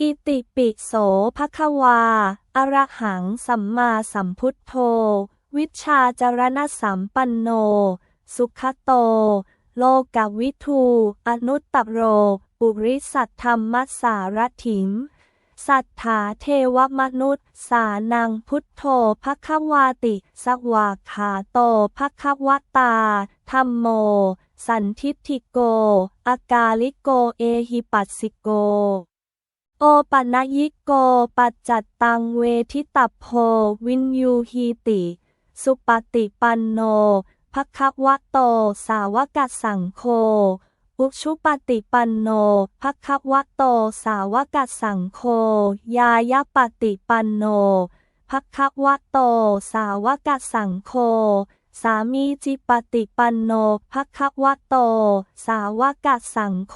อิติปิโสภควา อรหังสัมมาสัมพุทโธ วิชชาจารณสัมปันโน สุขโต โลกวิทูอนุตตโร ปุริสัทธรรมสารถิม สัทธาเทวมนุษย์ สานังพุทโธภควาติ สวากขาโตภควตา ธรรมโม สันทิฏฐิโก อากาลิโกเอหิปัสสิโก โอปัญญิโกปัจจัตตังเวทิตัพโพวินยูฮีติ สุปฏิปันโนภควโตสาวกสังโฆอุชุปฏิปันโนภควโตสาวกสังโฆยายาปฏิปันโนภควโตสาวกสังโฆสามีจิปฏิปันโนภควโต สาวกสังโฆ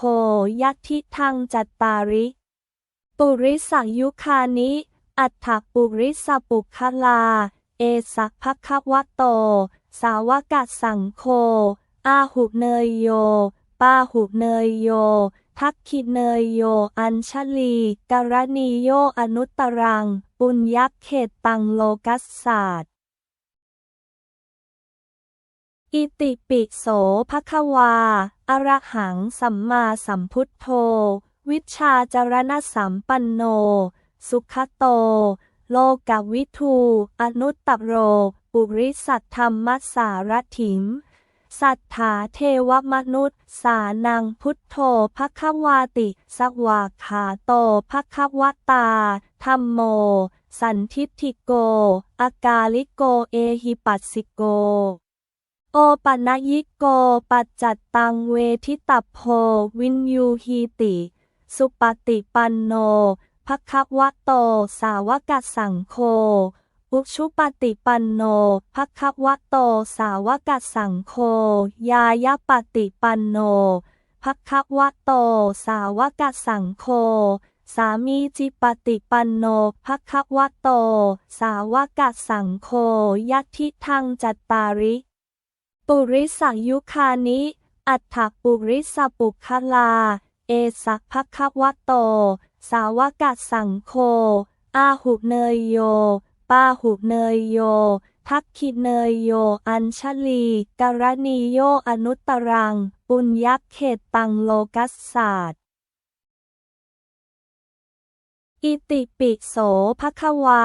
ยัติทังจัตตาริ ปุริสยุคานิ อัฏฐปุริสปุคลา เอสัภควโต สาวกสังโฆอาหุเนยโย ปาหุเนยโย ทักขิเนยโย อัญชลีกรณีโยอนุตตรัง ปุญญักเขตตังโลกัสสาดอิติปิโสภควา อรหังสัมมาสัมพุทโธ วิชาจารณสัมปันโน สุขโต โลกวิทู อนุตตโร ปุริสัทธรรมสารถิม สัทธาเทวมนุษย์ สานังพุทโธภควาติ สวาขาโตภควตา ธรรมโม สันทิฏฐิโก อากาลิโกเอหิปัสสิโกโอปัญญิโกปัจจัตตังเวทิตัพโพวินยูฮีติ สุปฏิปันโนภควโต สาวกสังโฆ อุชุปฏิปันโนภควโต สาวกสังโฆ ยายาปฏิปันโนภควโต สาวกสังโฆสามีจิปฏิปันโนภควโต สาวกสังโฆยัติทังจัตตาริ ปุริสยุคานิ อัฏฐปุริสปุคลา เอสัภควโต สาวกัสังโฆอาหุเนยโย ปาหุเนยโย ทักขิเนยโย อัญชลีกรณีโยอนุตตรัง ปุญญักเขตตังโลกัสศาสาดอิติปิโสภควา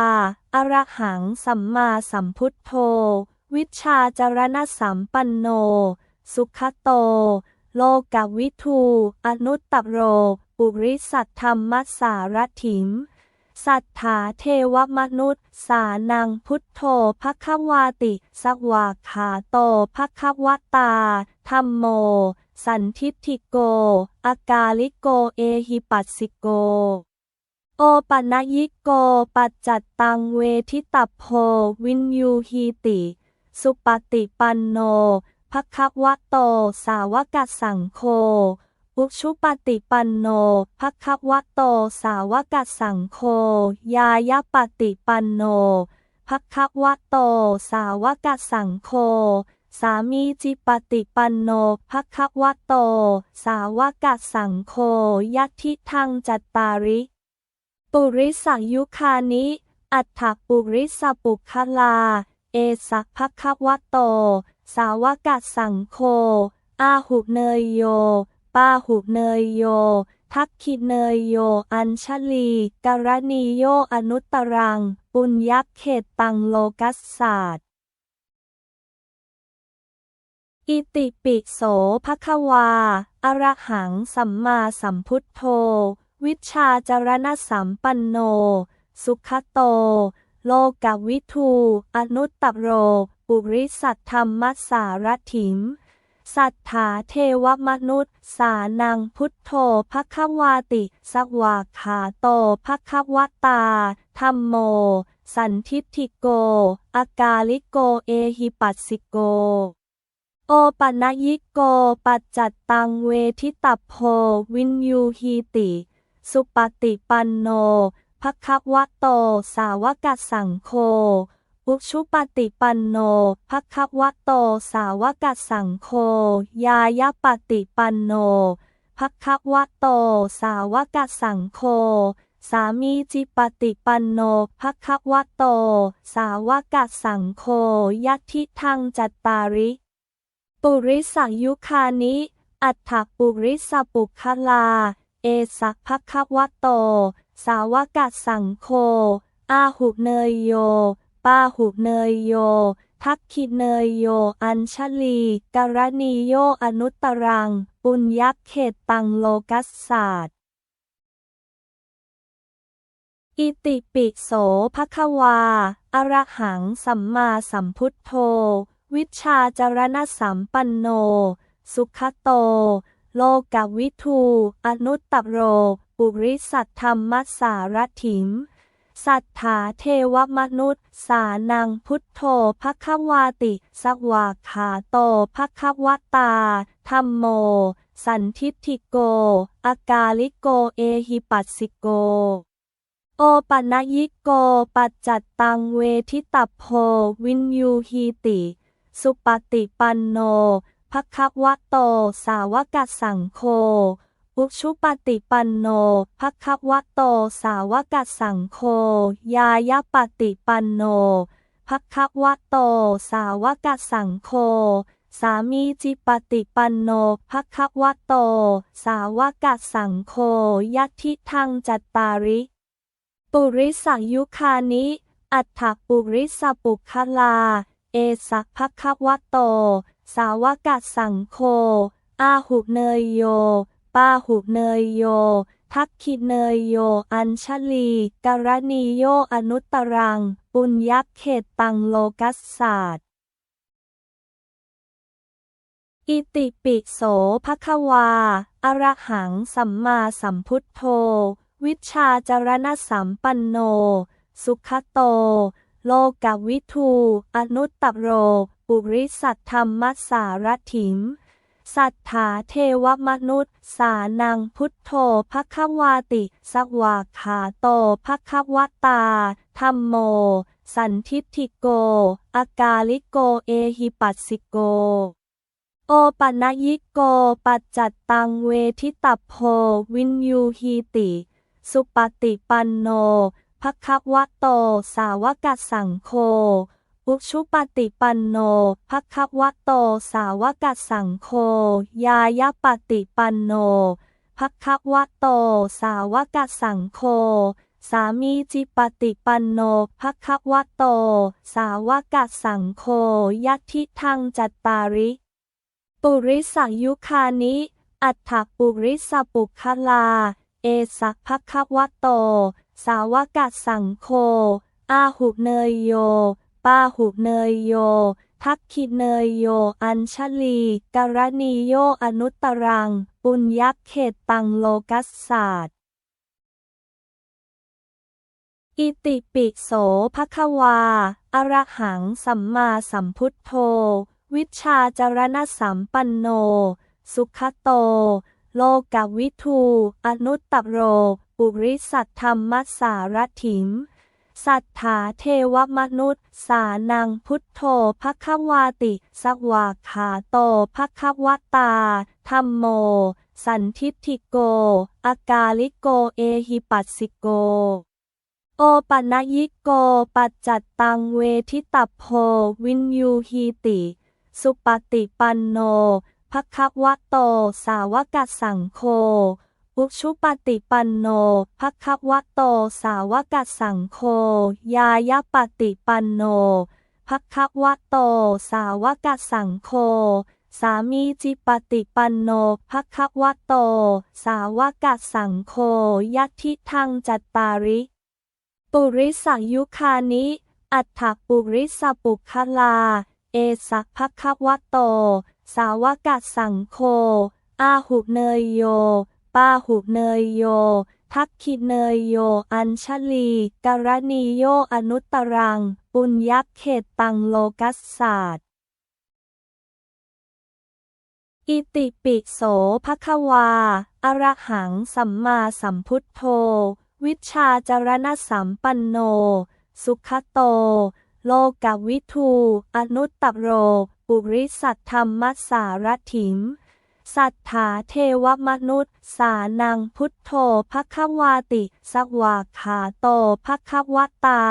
อรหังสัมมาสัมพุทโธ วิชชาจารณสัมปันโน สุขโต โลกวิทู อนุตตโร ปุริสัทธรรมสารถิม สัทธาเทวมนุษย์ สานังพุทโธภควาติ สวาขาโตภควตา ธรรมโม สันทิฏฐิโก อากาลิโกเอหิปัสสิโก โอปัญญิโก ปัจจัตตังเวทิตัพโพวินยูฮีติ สุปฏิปันโน ภควโต สาวกสังโฆ อุชุปฏิปันโนภควโต สาวกสังโฆ ยายาปฏิปันโนภควโต สาวกสังโฆ สามีจิปฏิปันโนภควโต สาวกสังโฆ ยัติทังจัตตาริ ปุริสยุคานิ อัฏฐปุริสปุคลา เอสักภควโต สาวกสังโฆอาหุเนยโย ปาหุเนยโย ทักขิเนยโย อัญชลีกรณีโยอนุตตรัง ปุญญักเขตตังโลกัสสาดอิติปิโสภควา อรหังสัมมาสัมพุทโธ วิชชาจารณสัมปันโน สุขโต โลกวิทู อนุตตโร ปุริสัทธรรมสารถิม สัทธาเทวมนุษย์ สานังพุทโธภควาติ สวาขาโตภควตา ธรรมโม สันทิฏฐิโก อากาลิโกเอหิปัสสิโก โอปัญญิโก ปัจจัตตังเวทิตัพโพวินยูฮีติ สุปฏิปันโนภควโต สาวกสังโฆ อุชุปฏิปันโนภควะโตสาวกัสสังโฆยายาปฏิปันโนภควะโตสาวกัสสังโฆสามีจิปติปันโนภควะโต สาวกัสสังโฆยัติทังจัตตาริ ปุริสยุคานิ อัฏฐปุริสปุคลา เอสักภควะโต สาวกัสังโฆอาหุเนยโย ปาหุเนยโย ทักขิเนยโย อัญชลีกรณีโยอนุตตรัง ปุญญักเขตตังโลกัสสาดอิติปิโสภควา อรหังสัมมาสัมพุทโธ วิชาจารณสัมปันโน สุขโต โลกวิทู อนุตตโร ปุริสัทธรรมสารถิม สัทธาเทวมนุษย์ สานังพุทโธภควาติสวาขาโตภควตาธรรมโม สันทิฏฐิโก อากาลิโกเอหิปัสสิโก โอปัญญิโกปัจจัตตังเวทิตัพโพวินยูฮีติ สุปฏิปันโนภควโต สาวกสังโฆ อุชุปฏิปันโนภควะโตสาวกัสสังโฆยายาปฏิปันโนภควะโตสาวกัสสังโฆสามีจิปฏิปันโนภควะโต สาวกัสสังโฆยัติทังจัตตาริ ปุริสยุคานิ อัฏฐปุริสปุคลา เอสัภควะโต สาวกัสังโฆอาหุเนยโย ปาหุเนยโย ทักขิเนยโย อัญชลีกรณีโยอนุตตรัง ปุญญักเขตตังโลกัสสาดอิติปิโสภควา อรหังสัมมาสัมพุทโธ วิชาจารณสัมปันโน สุขโต โลกวิทู อนุตตโร ปุริสัทธรรมสารถิม สัทธาเทวมนุษย์ สานังพุทโธภควาติสวาขาโตภควตาธรรมโม สันทิฏฐิโก อากาลิโกเอหิปัสสิโก โอปัญญิโกปัจจัตตังเวทิตัพโพวินยูฮีติ สุปฏิปันโนภควโต สาวกสังโฆ อุชุปฏิปันโนภควะโตสาวกัสสังโฆยายาปฏิปันโนภควะโตสาวกัสสังโฆสามีจิปฏิปันโนภควะโต สาวกัสสังโฆยัติทังจัตตาริ ปุริสยุคานิ อัฏฐปุริสปุคลา เอสักภควะโต สาวกัสังโฆอาหุเนยโย ปาหุเนยโย ทักขิเนยโย อัญชลีกรณีโยอนุตตรัง ปุญญักเขตตังโลกัสสาดอิติปิโสภควา อรหังสัมมาสัมพุทโธ วิชาจารณสัมปันโน สุขโต โลกวิทู อนุตตโร ปุริสัทธรรมสารถิม สัทธาเทวมนุษย์ สานังพุทโธภควาติสวาขาโตภควตาธรรมโม สันทิฏฐิโก อากาลิโกเอหิปัสสิโก โอปัญญิโกปัจจัตตังเวทิตัพโพวินยูฮีติ สุปฏิปันโนภควโต สาวกสังโฆ อุชุปฏิปันโนภควะโตสาวกัสสังโฆยายาปฏิปันโนภควะโตสาวกัสสังโฆสามีจิปฏิปันโนภควะโต สาวกัสสังโฆยัติทังจัตตาริ ปุริสยุคานิ อัฏฐปุริสปุคลา เอสัภควะโต สาวกัสังโฆอาหุเนยโย ปาหุเนยโย ทักขิเนยโย อัญชลีกรณีโยอนุตตรัง ปุญญักเขตตังโลกัสสาดอิติปิโสภควา อรหังสัมมาสัมพุทโธ วิชาจารณสัมปันโน สุขโต โลกวิทู อนุตตโร ปุริสัทธรรมสารถิม สัทธาเทวมนุษย์ สานังพุทโธภควาติสวาขาโตภควตา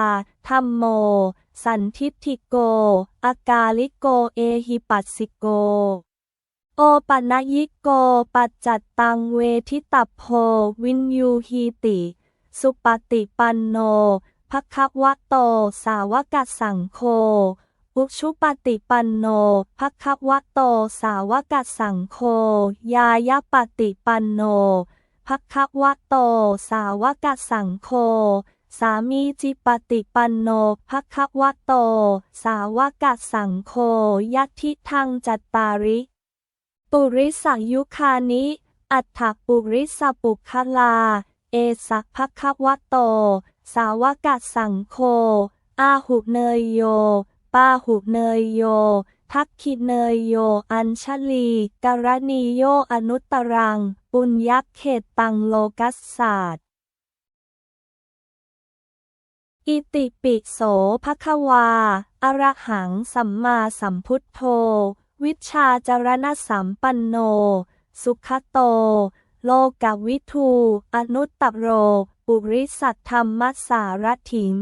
ธรรมโม สันทิฏฐิโก อากาลิโกเอหิปัสสิโก โอปัญญิโกปัจจัตตังเวทิตัพโพวินยูฮีติ สุปฏิปันโนภควโตสาวกสังโฆ อุชุปฏิปันโนภควโตสาวกัสสังโฆยายาปฏิปันโนภควโตสาวกัสสังโฆสามีจิปฏิปันโนภควโต สาวกัสสังโฆยัติทังจัตตาริ ปุริสยุคานิ อัฏฐปุริสปุคลา เอสัภควโต สาวกัสังโฆอาหุเนยโย ปาหุเนยโย ทักขิเนยโย อัญชลีกรณีโยอนุตตรัง ปุญญักเขตตังโลกัสสาดอิติปิโสภควา อรหังสัมมาสัมพุทโธ วิชาจารณสัมปันโน สุขโต โลกวิทู อนุตตโร ปุริสัทธรรมสารถิม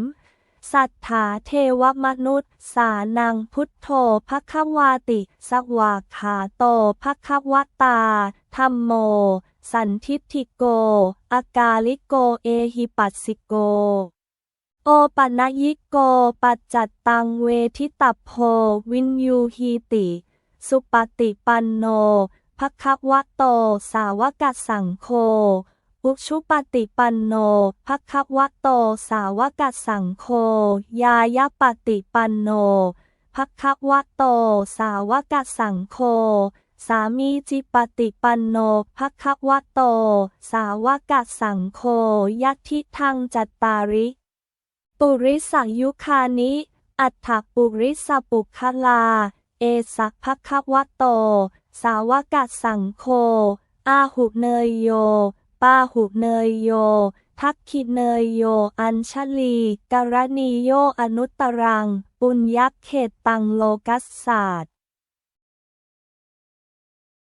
สัทธาเทวมนุษย์ สานังพุทโธภควาติสวาขาโตภควตาธรรมโม สันทิฏฐิโก อากาลิโกเอหิปัสสิโก โอปัญญิโกปัจจัตตังเวทิตัพโพวินยูฮีติ สุปฏิปันโนภควโต สาวกสังโฆ อุชุปฏิปันโนภควะโตสาวกัสสังโฆยายาปฏิปันโนภควะโตสาวกัสสังโฆสามีจิปฏิปันโนภควะโต สาวกัสสังโฆยัติทังจัตตาริ ปุริสยุคานิ อัฏฐปุริสปุคลา เอสักภควะโต สาวกัสังโฆอาหุเนยโย ปาหุเนยโย ทักขิเนยโย อัญชลีกรณีโยอนุตตรัง ปุญยักเขตตังโลกัสสาด